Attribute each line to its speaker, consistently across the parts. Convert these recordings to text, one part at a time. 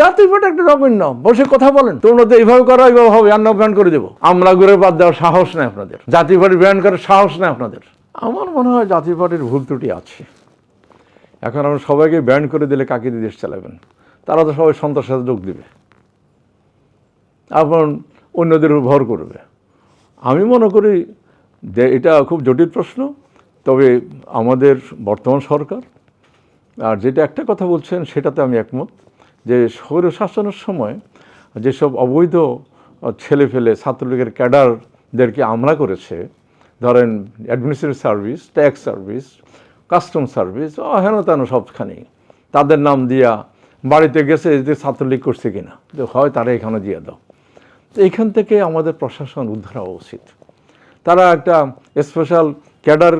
Speaker 1: জাতীয় পার্টি একটা নাও বসে কথা বলেন। তোমরা তো এইভাবে করো, এইভাবে হবে, আর ব্যান করে দেবো। আমরা ঘুরে বাদ দেওয়ার সাহস নেই আপনাদের। জাতীয় পার্টি ব্যান করার সাহস নেই আপনাদের। আমার মনে হয় জাতীয় পার্টির ভুল ত্রুটি আছে। এখন আমরা সবাইকে ব্যান করে দিলে কাকে দিয়ে দেশ চালাবেন? তারা তো সবাই সন্ত্রাসের সাথে যোগ দেবে। এখন অন্যদের ভর করবে। আমি মনে করি যে এটা খুব জটিল প্রশ্ন। তবে আমাদের বর্তমান সরকার, আর যেটা একটা কথা বলছেন, সেটাতে আমি একমত। যে স্বৈর শাসনের সময় যেসব অবৈধ ছেলে ফেলে ছাত্রলীগের ক্যাডারদেরকে আমলা করেছে, ধরেন administrative service tax service custom service হেন তেন সবখানেই তাদের নাম দিয়া বাড়িতে গেছে যে ছাত্রলীগ করছে কিনা, যে হয় তারা এখানে দিয়ে দাও। তো এইখান থেকে আমাদের প্রশাসন উদ্ধার হওয়া উচিত। তারা একটা স্পেশাল ক্যাডার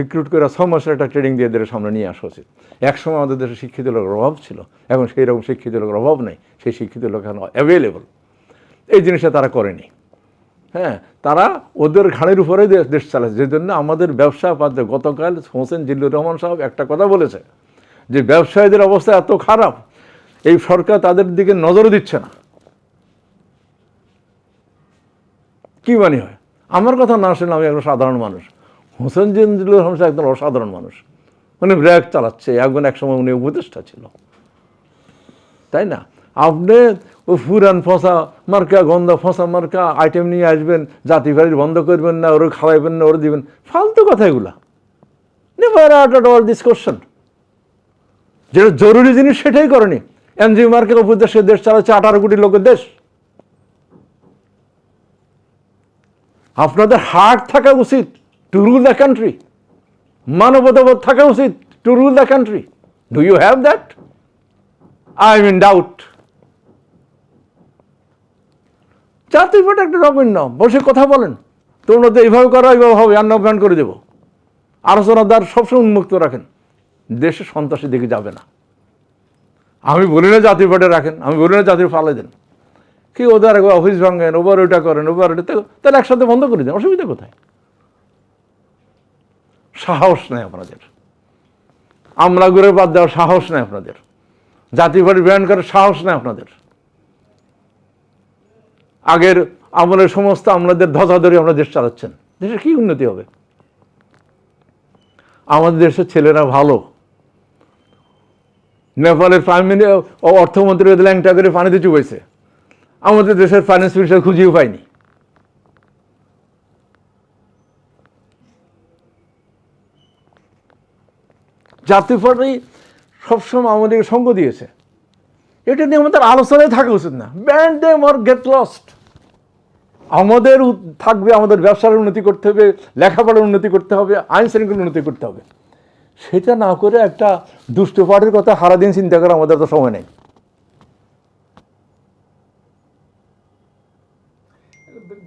Speaker 1: রিক্রুট করে ছ মাসের একটা ট্রেনিং দিয়ে এদের সামনে নিয়ে আসা উচিত। একসময় আমাদের দেশে শিক্ষিত লোকের অভাব ছিল, এখন সেই রকম শিক্ষিত লোকের অভাব নেই, সেই শিক্ষিত লোক এখন অ্যাভেলেবল এই জিনিসটা তারা করেনি। হ্যাঁ তারা ওদের ঘাড়ের উপরে দেশ চালাচ্ছে, যে জন্য আমাদের ব্যবসা বাদে গতকাল হোসেন জিল্লুর রহমান সাহেব একটা কথা বলেছে, যে ব্যবসায়ীদের অবস্থা এত খারাপ, এই সরকার তাদের দিকে নজরও দিচ্ছে না। কি মানে হয়? আমার কথা না শুনে আমি একজন সাধারণ মানুষ। হোসেন রহমান সাহেব একজন অসাধারণ মানুষ। উনি ব্র্যাক চালাচ্ছে, একজন একসময় উনি উপদেষ্টা ছিল। তাই না? আপনি ওই ফুরান ফসা মার্কা, গন্ধা ফসা মার্কা আইটেম নিয়ে আসবেন, জাতি বাড়ির বন্ধ করবেন না, ওরা খাওয়াইবেন না, ওরা দিবেন ফালতু কথা এগুলা। Never out out all discussion যেটা জরুরি জিনিস সেটাই করেনি। এনজি মার্কের উপদেশে দেশ চালাচ্ছে আঠারো কোটি লোকের দেশ। আপনাদের হার্ট থাকা উচিত। টু রুল দ্য কান্ট্রি মানবতাবোধ থাকা উচিত to rule the country do you have that I am in doubt Jatiya Party একটা নাও বসে কথা বলেন। তোমরা তো এইভাবে করো, এইভাবে হবে, আর করে দেবো। আলোচনার দ্বার সবসময় উন্মুক্ত রাখেন। দেশে সন্ত্রাসী দিকে যাবে না। আমি বলি না জাতীয় পার্টি রাখেন, আমি বলি না জাতীয় ফালে দেন। কি ওদের অফিস ভাঙেন ওবার ওইটা করেন ওবার ওইটা তাহলে একসাথে বন্ধ করে দেন, অসুবিধা কোথায়? সাহস নেই আপনাদের। আমরা ঘুরে বাদ দেওয়ার সাহস নেই আপনাদের। পার্টি ব্যান করার সাহস নেই আপনাদের। আগের আমলের সমস্ত আমলাদের ধরে আমরা দেশ চালাচ্ছেন। দেশের কি উন্নতি হবে? আমাদের দেশের ছেলেরা ভালো। নেপালের প্রাইম মিনিস্টার অর্থমন্ত্রী ল্যাংটা করে পানিতে চুবাইছে। আমাদের দেশের ফাইন্যান্স মিনিস্টার খুঁজেও পাইনি। জাতীয় পার্টি সবসময় আমাদেরকে সঙ্গ দিয়েছে। এটা নিয়ে আমাদের আলোচনায় থাকা উচিত না। Ban them or get lost আমাদের থাকবে আমাদের ব্যবসার উন্নতি করতে হবে লেখাপড়ার উন্নতি করতে হবে আইন শৃঙ্খলার উন্নতি করতে হবে। সেটা না করে একটা দুষ্ট পার্টির কথা সারাদিন চিন্তা করা আমাদের তো সময় নেই।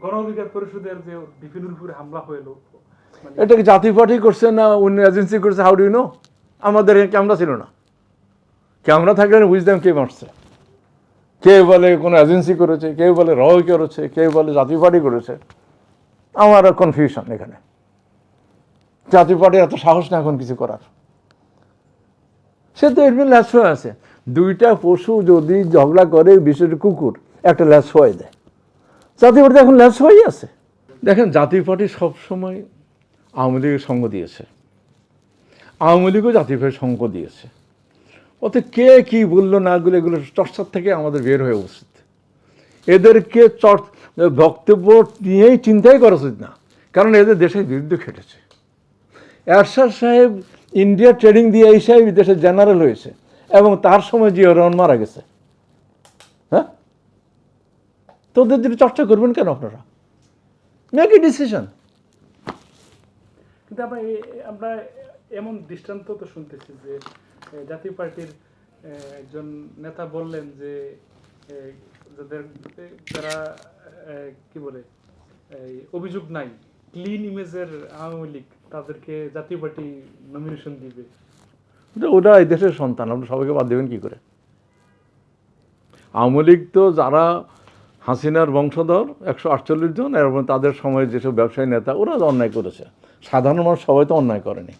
Speaker 2: গণ অধিকার পরিষদের যে বিপিনুর হামলা হইল মানে
Speaker 1: এটা কি জাতীয় পার্টি করছে না অন্য এজেন্সি করছে? হাউ ডু নো আমাদের ক্যামেরা ছিল না। ক্যামেরা থাকলে বুঝতাম কে মারছে? কে বলে কোনো এজেন্সি করেছে? কেউ বলে রয় করেছে? কেউ বলে জাতীয় পার্টি করেছে? আমার কনফিউশন এখানে। জাতীয় পার্টির এত সাহস না এখন কিছু করার। সে তো এর ল্যাস হয়ে আছে। দুইটা পশু যদি ঝগড়া করে বিশেষ কুকুর, একটা ল্যাস হয়ে দেয় জাতীয় পার্টি এখন ল্যাস হয়েই আছে। দেখেন জাতীয় পার্টি সবসময় আওয়ামী লীগের সঙ্গ দিয়েছে। আওয়ামী লীগও পার্টির সঙ্গ দিয়েছে। ওতে কে কি বলল না গুলো এগুলো চর্চার থেকে আমাদের বের হয়ে উচিত। এদেরকে চর, বক্তব্য নিয়েই চিন্তাই করা উচিত না। কারণ এদের দেশের বিরুদ্ধে খেটেছে। এরশাদ সাহেব ইন্ডিয়া ট্রেডিং দিয়ে এই সাহেব দেশের জেনারেল হয়েছে এবং তার সময় জিয়া রহমান মারা গেছে। হ্যাঁ? তো ওদের যদি চর্চা করবেন কেন আপনারা? মেক এ ডিসিশন
Speaker 2: কিন্তু আমরা এমন দৃষ্টান্ত তো শুনতেছি যে জাতীয় পার্টির একজন নেতা বললেন যে যাদের যারা কি বলে অভিযোগ নাই ক্লিন ইমেজের আওয়ামী লীগ তাদেরকে জাতীয় পার্টি নমিনেশন দিবে।
Speaker 1: ওরা এই দেশের সন্তান, আপনি সবাইকে বাদ দেবেন কি করে? আওয়ামী লীগ তো যারা হাসিনার বংশধর, একশো আটচল্লিশ জন এবং তাদের সময় যেসব ব্যবসায়ী নেতা, ওরা অন্যায় করেছে। সাধারণ মানুষ সবাই তো অন্যায় করেনি।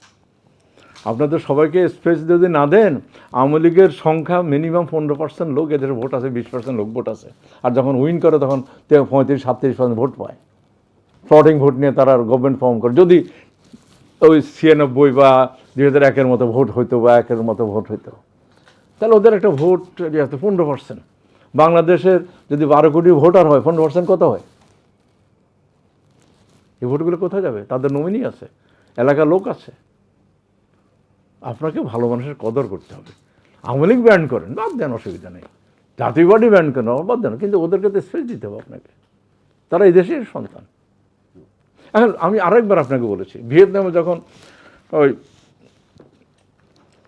Speaker 1: আপনাদের সবাইকে স্পেস যদি না দেন, আওয়ামী লীগের সংখ্যা মিনিমাম পনেরো পার্সেন্ট লোক, এদের ভোট আছে, বিশ পার্সেন্ট লোক ভোট আছে। আর যখন উইন করে, তখন পঁয়ত্রিশ, সাতত্রিশ পার্সেন্ট ভোট পায়। ফ্লটিং ভোট নিয়ে তারা আর গভর্নমেন্ট ফর্ম করে। যদি ওই ছিয়ানব্বই বা দুই হাজার একের মতো ভোট হইতো বা একের মতো ভোট হইতো। তাহলে ওদের একটা ভোট আছে, পনেরো পার্সেন্ট বাংলাদেশের যদি বারো কোটি ভোটার হয়, পনেরো পার্সেন্ট কত হয়? এই ভোটগুলো কোথায় যাবে? তাদের নমিনি আছে। এলাকার লোক আছে। আপনাকে ভালো মানুষের কদর করতে হবে। আওয়ামী লীগ ব্যান্ড করেন, বাদ দেন, অসুবিধা নেই। জাতীয় জাতীয়বাদী ব্যান্ড করেন বাদ দেন, কিন্তু ওদেরকে তো স্পেস দিতে হবে আপনাকে। তারা এই দেশের সন্তান। এখন আমি আরেকবার আপনাকে বলেছি, ভিয়েতনামে যখন ওই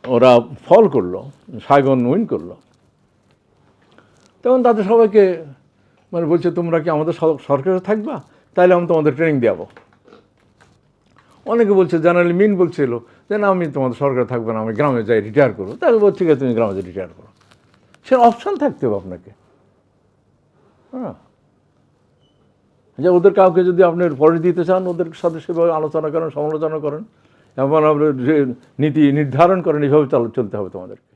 Speaker 1: ওরা ফল করল সাইগন উইন করল, তখন তাদের সবাইকে মানে বলছে, তোমরা কি আমাদের সর- সরকারে থাকবা? তাহলে আমি তোমাদের ট্রেনিং দেবো অনেকে বলছে জেনারেল মিন বলছিল যে না আমি তোমাদের সরকার থাকবে না, আমি গ্রামে যাই রিটায়ার করব। তাহলে বল ঠিক আছে, তুমি গ্রামে যাই রিটায়ার করো। সে অপশান থাকতে হবে আপনাকে। হ্যাঁ। যে ওদের কাউকে যদি আপনি পরে দিতে চান, ওদের সাথে সেভাবে আলোচনা করেন, সমালোচনা করেন এবং আপনার যে নীতি নির্ধারণ করেন, এইভাবে চল চলতে হবে তোমাদেরকে।